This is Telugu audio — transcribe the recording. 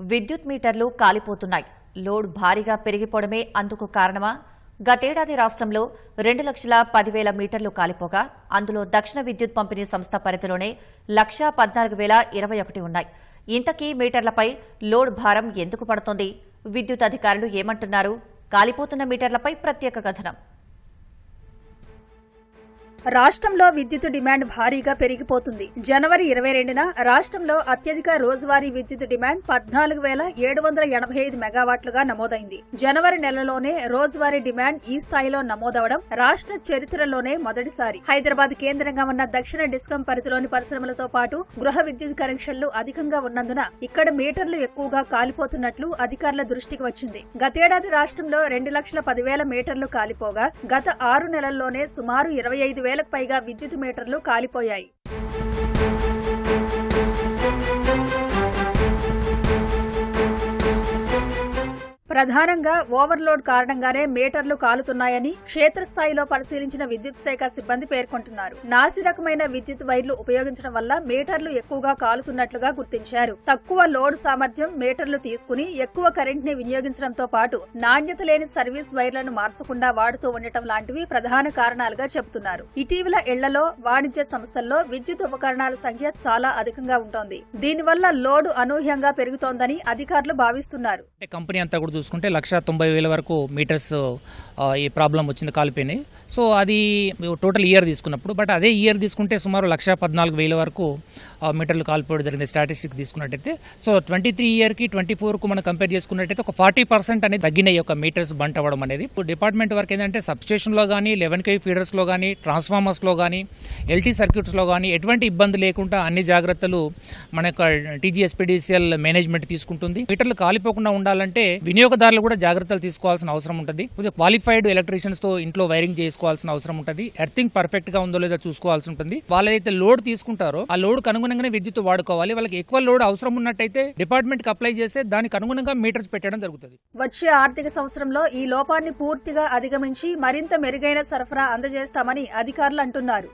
విద్యుత్ మీటర్లు కాలిపోతున్నాయి. లోడ్ భారీగా పెరిగిపోవడమే అందుకు కారణమా? గతేడాది రాష్ట్రంలో రెండు లక్షల పదివేల మీటర్లు కాలిపోగా అందులో దక్షిణ విద్యుత్ పంపిణీ సంస్థ పరిధిలోనే లక్షా పద్నాలుగు వేల ఇరవై ఒకటి ఉన్నాయి. ఇంతకీ మీటర్లపై లోడ్ భారం ఎందుకు పడుతోంది? విద్యుత్ అధికారులు ఏమంటున్నారు? కాలిపోతున్న మీటర్లపై ప్రత్యేక కథనం. రాష్ట్రంలో విద్యుత్ డిమాండ్ భారీగా పెరిగిపోతుంది. జనవరి ఇరవై రెండున రాష్ట్రంలో అత్యధిక రోజువారీ విద్యుత్ డిమాండ్ పద్నాలుగు వేల ఏడు వందల ఎనభై ఐదు మెగావాట్లుగా నమోదైంది. జనవరి నెలలోనే రోజువారీ డిమాండ్ ఈ స్థాయిలో నమోదవడం రాష్ట్ర చరిత్రలోనే మొదటిసారి. హైదరాబాద్ కేంద్రంగా ఉన్న దక్షిణ డిస్కం పరిధిలోని పరిశ్రమలతో పాటు గృహ విద్యుత్ కనెక్షన్లు అధికంగా ఉన్నందున ఇక్కడ మీటర్లు ఎక్కువగా కాలిపోతున్నట్లు అధికారుల దృష్టికి వచ్చింది. గతేడాది రాష్ట్రంలో రెండు లక్షల పదివేల మీటర్లు కాలిపోగా గత ఆరు నెలల్లోనే సుమారు ఇరవై ఐదు వేలకు పైగా విద్యుత్ మీటర్లు కాలిపోయాయి. ప్రధానంగా ఓవర్లోడ్ కారణంగానే మీటర్లు కాలుతున్నాయని క్షేత్రస్థాయిలో పరిశీలించిన విద్యుత్ శాఖ సిబ్బంది పేర్కొంటున్నారు. నాసి రకమైన విద్యుత్ వైర్లు ఉపయోగించడం వల్ల మీటర్లు ఎక్కువగా కాలుతున్నట్లుగా గుర్తించారు. తక్కువ లోడ్ సామర్థ్యం మీటర్లు తీసుకుని ఎక్కువ కరెంట్ని వినియోగించడంతో పాటు నాణ్యత లేని సర్వీస్ వైర్లను మార్చకుండా వాడుతూ ఉండటం లాంటివి ప్రధాన కారణాలుగా చెబుతున్నారు. ఇటీవల ఇళ్ళలో వాణిజ్య సంస్థల్లో విద్యుత్ ఉపకరణాల సంఖ్య చాలా అధికంగా ఉంటోంది. దీనివల్ల లోడు అనూహ్యంగా పెరుగుతోందని అధికారులు భావిస్తున్నారు. కంపెనీ అంతా కూడా చూసుకుంటే లక్ష తొంభై వేల వరకు మీటర్స్ ఈ ప్రాబ్లం వచ్చింది కాలిపోయినాయి సో అది టోటల్ ఇయర్ తీసుకున్నప్పుడు బట్ అదే ఇయర్ తీసుకుంటే సుమారు లక్ష పద్నాలుగు వేల వరకు మీటర్లు కాలిపోవడం జరిగింది స్టాటిస్టిక్స్ తీసుకున్నట్టయితే. సో ట్వంటీ త్రీ ఇయర్కి ట్వంటీ ఫోర్కు మనం కంపేర్ చేసుకున్నట్టయితే ఒక ఫార్టీ పర్సెంట్ అనేది తగ్గినాయి ఒక మీటర్స్ బంట్ అవ్వడం అనేది. ఇప్పుడు డిపార్ట్మెంట్ వర్క్ ఏంటంటే సబ్స్టేషన్లో కానీ లెవెన్ కేవీ ఫీడర్స్లో కానీ ట్రాన్స్ఫార్మర్స్లో కానీ ఎల్టీ సర్క్యూట్స్లో కానీ ఎటువంటి ఇబ్బంది లేకుండా అన్ని జాగ్రత్తలు మన యొక్క టీజీఎస్పీడీసీఎల్ మేనేజ్మెంట్ తీసుకుంటుంది. మీటర్లు కాలిపోకుండా ఉండాలంటే వినియోగదారులు కూడా జాగ్రత్తలు తీసుకోవాల్సిన అవసరం ఉంటుంది. కొంచెం క్వాలిఫైడ్ ఎలక్ట్రీషియన్స్తో ఇంట్లో వైరింగ్ చేసుకోవాల్సిన అవసరం ఉంటుంది. ఎర్థింగ్ పర్ఫెక్ట్గా ఉందో లేదో చూసుకోవాల్సి ఉంటుంది. వాళ్ళైతే లోడ్ తీసుకుంటారో ఆ లోడ్ అనుగుణంగానే విద్యుత్ వాడుకోవాలి. వాళ్ళకి ఎక్కువ లోడ్ అవసరం ఉన్నట్టయితే డిపార్ట్మెంట్కి అప్లై చేస్తే దానికి అనుగుణంగా మీటర్స్ పెట్టడం జరుగుతుంది. వచ్చే ఆర్థిక సంవత్సరంలో ఈ లోపాన్ని పూర్తిగా అధిగమించి మరింత మెరుగైన సరఫరా అందజేస్తామని అధికారులు అంటున్నారు.